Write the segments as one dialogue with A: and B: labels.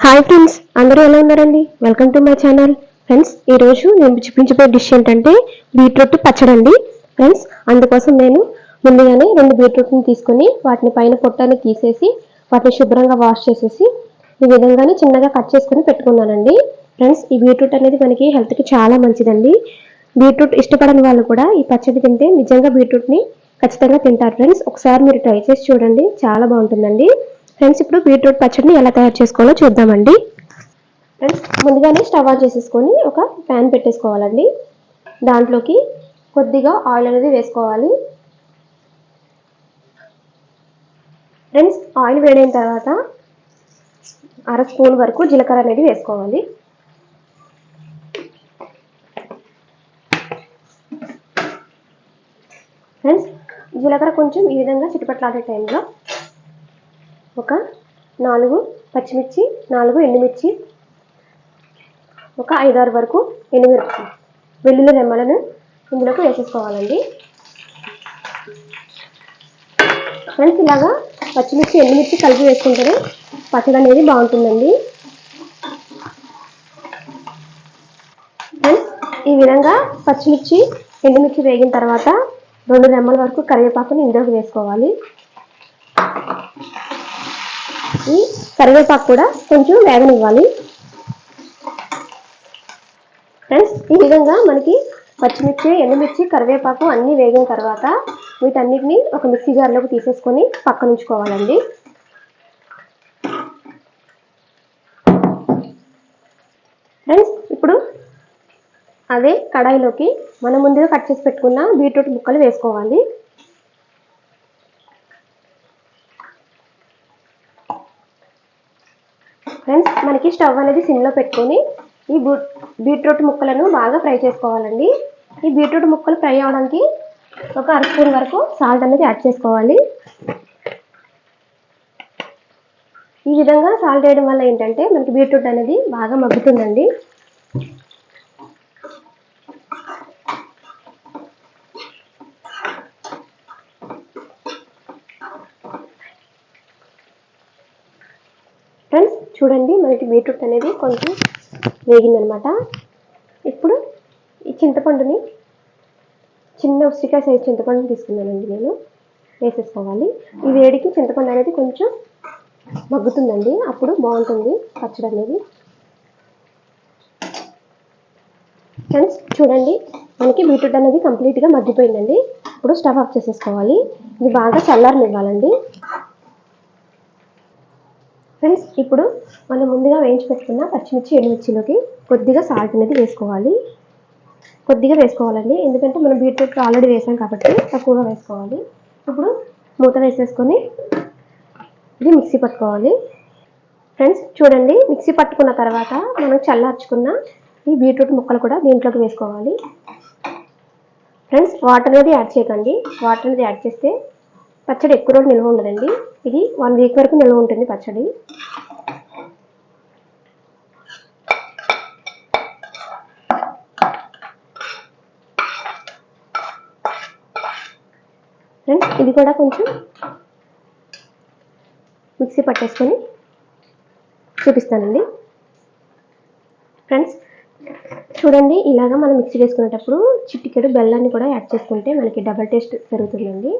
A: Hi friends అందరూ ఎలా ఉన్నారండి? Welcome to my channel friends ఈరోజు నేను చూపించబోయే డిష్ ఏంటంటే బీట్రూట్ పచ్చడి అండి ఫ్రెండ్స్ అందుకోసం నేను ముందుగానే రెండు బీట్రూట్ని తీసుకొని వాటిని పైన పొట్టాన్ని తీసేసి వాటిని శుభ్రంగా వాష్ చేసేసి ఈ విధంగానే చిన్నగా కట్ చేసుకొని పెట్టుకున్నానండి. ఫ్రెండ్స్ ఈ బీట్రూట్ అనేది మనకి హెల్త్కి చాలా మంచిదండి. బీట్రూట్ ఇష్టపడని వాళ్ళు కూడా ఈ పచ్చడి తింటే నిజంగా బీట్రూట్ని ఖచ్చితంగా తింటారు. ఫ్రెండ్స్ ఒకసారి మీరు ట్రై చేసి చూడండి చాలా బాగుంటుందండి. ఫ్రెండ్స్ ఇప్పుడు బీట్రూట్ పచ్చడిని ఎలా తయారు చేసుకోవాలో చూద్దామండి. ఫ్రెండ్స్ ముందుగానే స్టవ్ ఆన్ చేసేసుకొని ఒక ప్యాన్ పెట్టేసుకోవాలండి. దాంట్లోకి కొద్దిగా ఆయిల్ అనేది వేసుకోవాలి. ఫ్రెండ్స్ ఆయిల్ వేడైన తర్వాత అర స్పూన్ వరకు జీలకర్ర అనేది వేసుకోవాలి. ఫ్రెండ్స్ జీలకర్ర కొంచెం ఈ విధంగా చిటపట్లాడే టైంలో ఒక నాలుగు పచ్చిమిర్చి నాలుగు ఎండుమిర్చి ఒక ఐదారు వరకు ఎండుమిర్చి వెల్లుల్లి రెమ్మలను ఇందులోకి వేసేసుకోవాలండి. ఫ్రెండ్స్ ఇలాగా పచ్చిమిర్చి ఎండుమిర్చి కలిపి వేసుకుంటేనే పచ్చడి అనేది బాగుంటుందండి. ఫ్రెండ్స్ ఈ విధంగా పచ్చిమిర్చి ఎండుమిర్చి వేగిన తర్వాత రెండు రెమ్మల వరకు కరివేపాకుని ఇందులోకి వేసుకోవాలి. ఈ కరివేపాకు కూడా కొంచెం వేగనివ్వాలి. ఫ్రెండ్స్ ఈ విధంగా మనకి పచ్చిమిర్చి ఎండుమిర్చి కరివేపాకు అన్నీ వేగిన తర్వాత వీటన్నిటిని ఒక మిక్సీ జార్లోకి తీసేసుకొని పక్కన ఉంచుకోవాలండి. ఫ్రెండ్స్ ఇప్పుడు అదే కడాయిలోకి మనం ముందుగా కట్ చేసి పెట్టుకున్న బీట్రూట్ ముక్కలు వేసుకోవాలి. ఫ్రెండ్స్ మనకి స్టవ్ అనేది సిమ్లో పెట్టుకొని ఈ బీట్రూట్ ముక్కలను బాగా ఫ్రై చేసుకోవాలండి. ఈ బీట్రూట్ ముక్కలు ఫ్రై అవడానికి ఒక అర స్పూన్ వరకు సాల్ట్ అనేది యాడ్ చేసుకోవాలి. ఈ విధంగా సాల్ట్ వేయడం వల్ల ఏంటంటే మనకి బీట్రూట్ అనేది బాగా మగ్గుతుందండి ఫ్రెండ్స్ చూడండి మనకి బీట్రూట్ అనేది కొంచెం వేగిందనమాట. ఇప్పుడు ఈ చింతపండుని చిన్న ఉసిరికాయ సైజ్ చింతపండుని తీసుకున్నానండి నేను. వేసేసుకోవాలి. ఈ వేడికి చింతపండు అనేది కొంచెం మగ్గుతుందండి. అప్పుడు బాగుంటుంది పచ్చడి అనేది. ఫ్రెండ్స్ చూడండి మనకి బీట్రూట్ అనేది కంప్లీట్గా మగ్గిపోయిందండి. ఇప్పుడు స్టవ్ ఆఫ్ చేసేసుకోవాలి. ఇది బాగా చల్లారనివ్వాలండి. ఫ్రెండ్స్ ఇప్పుడు మనం ముందుగా వేయించి పెట్టుకున్న పచ్చిమిర్చి ఎండుమిర్చిలోకి కొద్దిగా సాల్ట్ అనేది వేసుకోవాలి. కొద్దిగా వేసుకోవాలండి. ఎందుకంటే మనం బీట్రూట్ ఆల్రెడీ వేసాం కాబట్టి తక్కువగా వేసుకోవాలి. ఇప్పుడు మూత వేసేసుకొని ఇది మిక్సీ పట్టుకోవాలి. ఫ్రెండ్స్ చూడండి మిక్సీ పట్టుకున్న తర్వాత మనం చల్లార్చుకున్న ఈ బీట్రూట్ ముక్కలు కూడా దీంట్లోకి వేసుకోవాలి. ఫ్రెండ్స్ వాటర్ అనేది యాడ్ చేయకండి. వాటర్ అనేది యాడ్ చేస్తే పచ్చడి ఎక్కువ రోజులు నిల్వ ఉండదండి. ఇది వన్ వీక్ వరకు నిల్వ ఉంటుంది పచ్చడి. ఫ్రెండ్స్ ఇది కూడా కొంచెం మిక్సీ పట్టేసుకొని చూపిస్తానండి. ఫ్రెండ్స్ చూడండి ఇలాగా మనం మిక్సీ వేసుకునేటప్పుడు చిటికెడు బెల్లాన్ని కూడా యాడ్ చేసుకుంటే మనకి డబల్ టేస్ట్ పెరుగుతుందండి.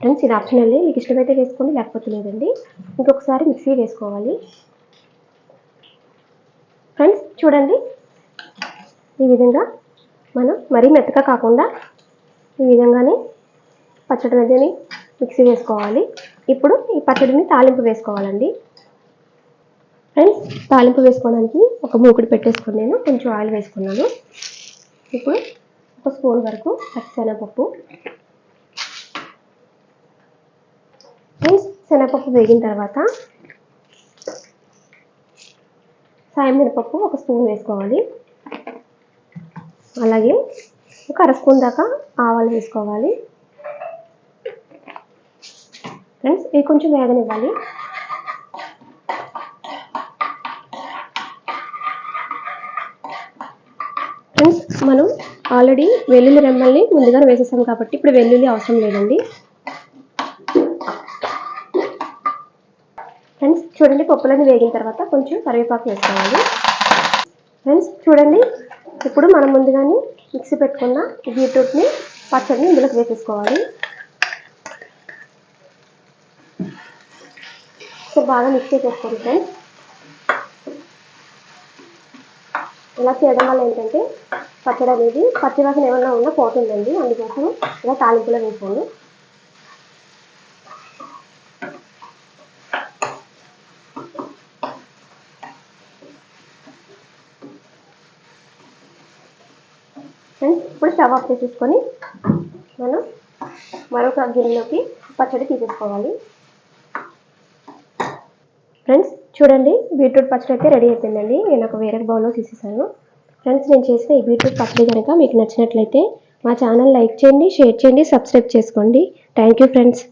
A: ఫ్రెండ్స్ ఇది ఆప్షనల్ మీకు ఇష్టమైతే వేసుకోండి లేకపోతే లేదండి. ఇంకొకసారి మిక్సీ వేసుకోవాలి. ఫ్రెండ్స్ చూడండి. ఈ విధంగా మనం మరీ మెత్తగా కాకుండా ఈ విధంగానే పచ్చడి మధ్యని మిక్సీ వేసుకోవాలి. ఇప్పుడు ఈ పచ్చడిని తాలింపు వేసుకోవాలండి. ఫ్రెండ్స్ తాలింపు వేసుకోవడానికి ఒక మూకుడు పెట్టేసుకుని నేను కొంచెం ఆయిల్ వేసుకున్నాను. ఇప్పుడు ఒక స్పూన్ వరకు పచ్చిశనగపప్పు ఫ్రెండ్స్ శనగపప్పు వేగిన తర్వాత సాయం మినపప్పు ఒక స్పూన్ వేసుకోవాలి. అలాగే ఒక అర స్పూన్ దాకా ఆవాలు వేసుకోవాలి. ఫ్రెండ్స్ ఇవి కొంచెం వేగనివ్వాలి. ఫ్రెండ్స్ మనం ఆల్రెడీ వెల్లుల్లి రెమ్మల్ని ముందుగా వేసేసాం కాబట్టి ఇప్పుడు వెల్లుల్లి అవసరం లేదండి ఫ్రెండ్స్ చూడండి పప్పులన్నీ వేగిన తర్వాత కొంచెం కరివేపాకు వేసుకోవాలి. ఫ్రెండ్స్ చూడండి ఇప్పుడు మనం ముందుగానే మిక్సీ పెట్టుకున్న బీట్రూట్ని పచ్చడిని ఇందులోకి వేసేసుకోవాలి. సో బాగా మిక్స్ చేసేసుకోండి ఫ్రెండ్స్ ఇలా చేయడం వల్ల ఏంటంటే పచ్చడి అనేది పచ్చివాసన ఏమన్నా ఉన్నా పోతుందండి. అందుకోసం ఇలా తాలింపులో వేసాను ఫ్రెండ్స్ ఇప్పుడు స్టవ్ ఆఫ్ చేసేసుకొని మనం మరొక గిన్నెలోకి పచ్చడి తీసేసుకోవాలి. ఫ్రెండ్స్ చూడండి బీట్రూట్ పచ్చడి అయితే రెడీ అయిపోయిందండి. నేను ఒక వేరే బౌల్లో తీసేసాను. ఫ్రెండ్స్ నేను చేసిన ఈ బీట్రూట్ పచ్చడి కనుక మీకు నచ్చినట్లయితే మా ఛానల్ లైక్ చేయండి షేర్ చేయండి సబ్స్క్రైబ్ చేసుకోండి. Thank you friends.